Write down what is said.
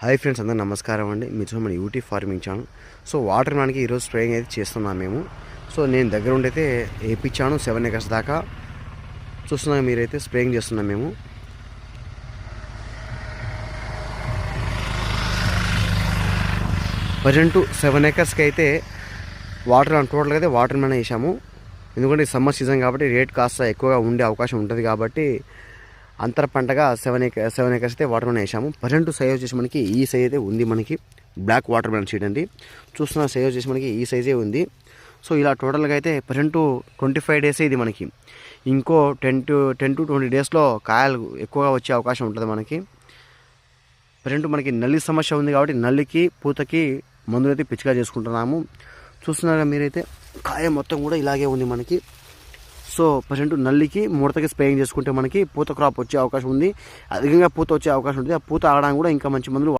Hi friends అందరూ నమస్కారం అండి. మీరు చూడండి మన U T farming channel. So water మ్యాన్కి ఈరోజు స్ప్రేయింగ్ అయితే చేస్తున్నాం మేము. సో నేను దగ్గర ఉండైతే వేయించాను సెవెన్ ఎకర్స్ దాకా. చూస్తున్నాం మీరైతే స్ప్రేయింగ్ చేస్తున్నాం మేము. ప్రజెంట్ సెవెన్ ఎకర్స్కి అయితే వాటర్ టోటల్గా అయితే వాటర్ మ్యాన్ వేసాము. ఎందుకంటే సమ్మర్ సీజన్ కాబట్టి రేట్ కాస్త ఎక్కువగా ఉండే అవకాశం ఉంటుంది కాబట్టి అంతర పంటగా సెవెన్ ఏక సెవెన్ ఏకర్స్ అయితే వాటర్ మెలన్ వేసాము. ప్రజెంట్ సైజ్ వచ్చేసి మనకి ఈ సైజ్ అయితే ఉంది మనకి బ్లాక్ వాటర్ మెలన్ సీడ్ అండి. చూస్తున్న సైజ్ వచ్చేసి మనకి ఈ సైజే ఉంది. సో ఇలా టోటల్గా అయితే ప్రజెంట్ ట్వంటీ ఫైవ్ డేసే ఇది మనకి. ఇంకో ten to ten to twenty డేస్లో కాయలు ఎక్కువగా వచ్చే అవకాశం ఉంటుంది మనకి. ప్రజెంట్ మనకి నల్లి సమస్య ఉంది కాబట్టి నల్లికి పూతకి మందులైతే పిచ్చిగా చేసుకుంటున్నాము. చూస్తున్నారా మీరైతే కాయ మొత్తం కూడా ఇలాగే ఉంది మనకి. సో ప్రజెంట్ నల్లికి ముడతకి స్ప్రేయింగ్ చేసుకుంటే మనకి పూత క్రాప్ వచ్చే అవకాశం ఉంది. అధికంగా పూత వచ్చే అవకాశం ఉంటుంది. ఆ పూత ఆగడానికి కూడా ఇంకా మంచి మందులు